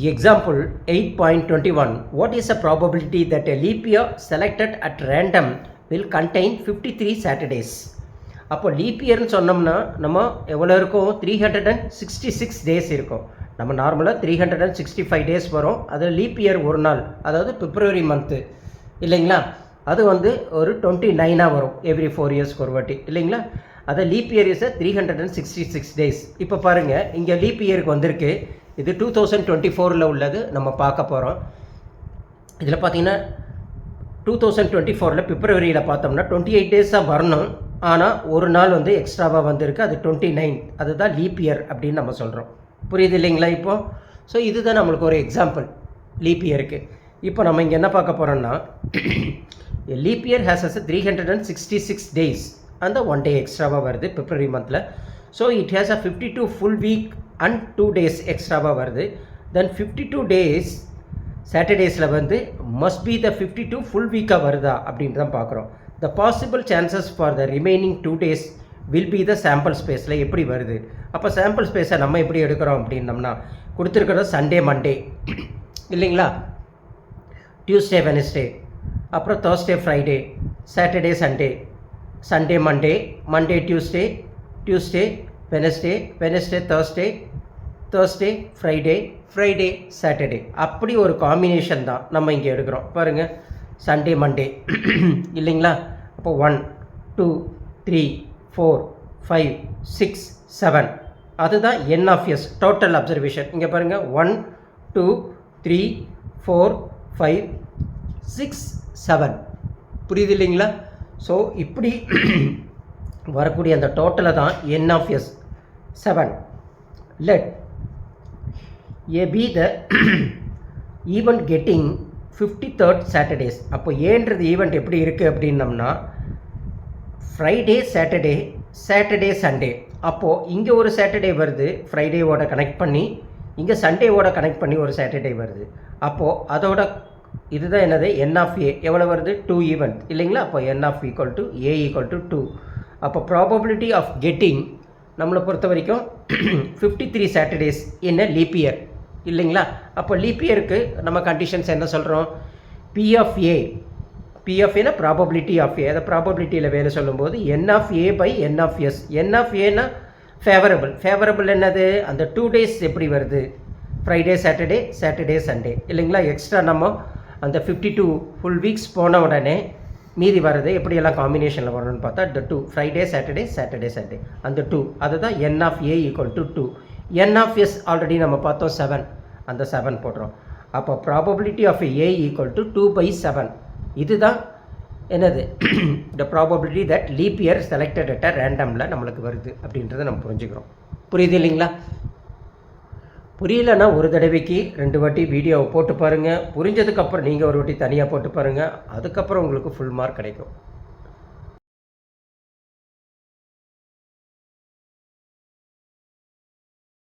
Example 8.21 What is the probability that a leap year selected at random will contain 53 Saturdays? அப்போ leap இயர்னு சொன்னோம்னா நம்ம எவ்வளோ இருக்கும்? Three hundred and sixty six days இருக்கும். நம்ம நார்மலாக three hundred and sixty five days வரும். அதில் லீப் இயர் ஒரு நாள் அதாவது பிப்ரவரி மந்த்து இல்லைங்களா? அது வந்து ஒரு டுவெண்ட்டி நைனாக வரும் எவ்ரி ஃபோர் இயர்ஸ்க்கு ஒரு வாட்டி. இல்லைங்களா? அதை leap year is three hundred and sixty six days இப்போ பாருங்கள் இங்கே லீப் இயருக்கு வந்திருக்கு. இது டூ தௌசண்ட் டுவெண்ட்டி ஃபோரில் உள்ளது. நம்ம பார்க்க போகிறோம் இதில் பார்த்தீங்கன்னா டூ தௌசண்ட் டுவெண்ட்டி ஃபோரில் பிப்ரவரியில் பார்த்தோம்னா டுவெண்ட்டி எயிட் டேஸாக வரணும். ஆனால் ஒரு நாள் வந்து எக்ஸ்ட்ராவாக வந்திருக்கு. அது டுவெண்ட்டி நைன் அதுதான் லீப் இயர் அப்படின்னு நம்ம சொல்கிறோம் புரியுது இல்லைங்களா இப்போ? ஸோ இதுதான் நம்மளுக்கு ஒரு எக்ஸாம்பிள் லீப் இயருக்கு இப்போ நம்ம இங்கே என்ன பார்க்க போகிறோம்னா leap year has as three hundred and sixty six days அந்த ஒன் டே எக்ஸ்ட்ராவாக வருது பிப்ரவரி மந்தில் so it has a fifty two full week and two days எக்ஸ்ட்ராவாக வருது. தென் ஃபிஃப்டி டூ டேஸ் சாட்டர்டேஸில் வந்து must be the fifty two full வீக்காக வருதா அப்படின்ட்டு தான் பார்க்குறோம் the possible chances for the remaining two days will be the sample ஸ்பேஸில் எப்படி வருது? அப்போ சாம்பிள் ஸ்பேஸை நம்ம எப்படி எடுக்கிறோம் அப்படின்னம்னா கொடுத்துருக்கிறது சண்டே மண்டே இல்லைங்களா? டியூஸ்டே வெனஸ்டே அப்புறம் Thursday Friday Saturday Sunday Sunday Monday Monday Tuesday Tuesday Wednesday Wednesday Thursday Thursday Friday Friday Saturday அப்படி ஒரு காம்பினேஷன் தான் நம்ம இங்கே எடுக்கிறோம். பாருங்கள் சண்டே மண்டே இல்லைங்களா? அப்போ one two three four five six seven அதுதான் n of S total observation இங்கே பாருங்கள் one two three four five six seven புரியுது இல்லைங்களா? ஸோ இப்படி வரக்கூடிய அந்த டோட்டலை தான் n of S seven let A be the event getting fifty third Saturdays அப்போ ஏன்றது ஈவெண்ட் எப்படி இருக்குது அப்படின்னம்னா ஃப்ரைடே சாட்டர்டே சாட்டர்டே சண்டே அப்போது இங்கே ஒரு சாட்டர்டே வருது ஃப்ரைடேவோட கனெக்ட் பண்ணி இங்கே சண்டேவோட கனெக்ட் பண்ணி ஒரு சாட்டர்டே வருது. அப்போது அதோட இதுதான் என்னது? என் ஆஃப் ஏ எவ்வளோ வருது? டூ ஈவெண்ட் இல்லைங்களா? அப்போ n of equal to A equal to two அப்போ ப்ராபபிலிட்டி ஆஃப் கெட்டிங் நம்மளை பொறுத்த வரைக்கும் ஃபிஃப்டி த்ரீ சாட்டர்டேஸ் என்ன லீப் இயர் இல்லைங்களா? அப்போ லீப் இயருக்கு நம்ம கண்டிஷன்ஸ் என்ன சொல்கிறோம் P of A P of ஏனா ப்ராபபிலிட்டி ஆஃப் ஏ அதை ப்ராபபிலிட்டியில் வேலை சொல்லும்போது n of A by n of S n of ஏனா ஃபேவரபிள் ஃபேவரபிள் என்னது? அந்த டூ டேஸ் எப்படி வருது? ஃப்ரைடே சாட்டர்டே சாட்டர்டே சண்டே இல்லைங்களா? எக்ஸ்ட்ரா நம்ம அந்த ஃபிஃப்டி டூ ஃபுல் வீக்ஸ் போன உடனே மீதி வர்றது எப்படியெல்லாம் காம்பினேஷனில் வரணும்னு பார்த்தா the two Friday Saturday Saturday Sunday அந்த டூ அதுதான் n of A equal to two n of S already நம்ம பார்த்தோம் செவன் அந்த செவன் போடுறோம் அப்போ probability of A equal to two by seven இதுதான் என்னது? The probability that leap year selected at ரேண்டமில் நம்மளுக்கு வருது அப்படின்றத நம்ம புரிஞ்சுக்கிறோம். புரியுது இல்லைங்களா? புரியலன்னா ஒரு தடவைக்கு ரெண்டு வாட்டி வீடியோவை போட்டு பாருங்கள் புரிஞ்சதுக்கப்புறம் நீங்கள் ஒரு வாட்டி தனியாக போட்டு பாருங்கள் அதுக்கப்புறம் உங்களுக்கு ஃபுல் மார்க் கிடைக்கும்.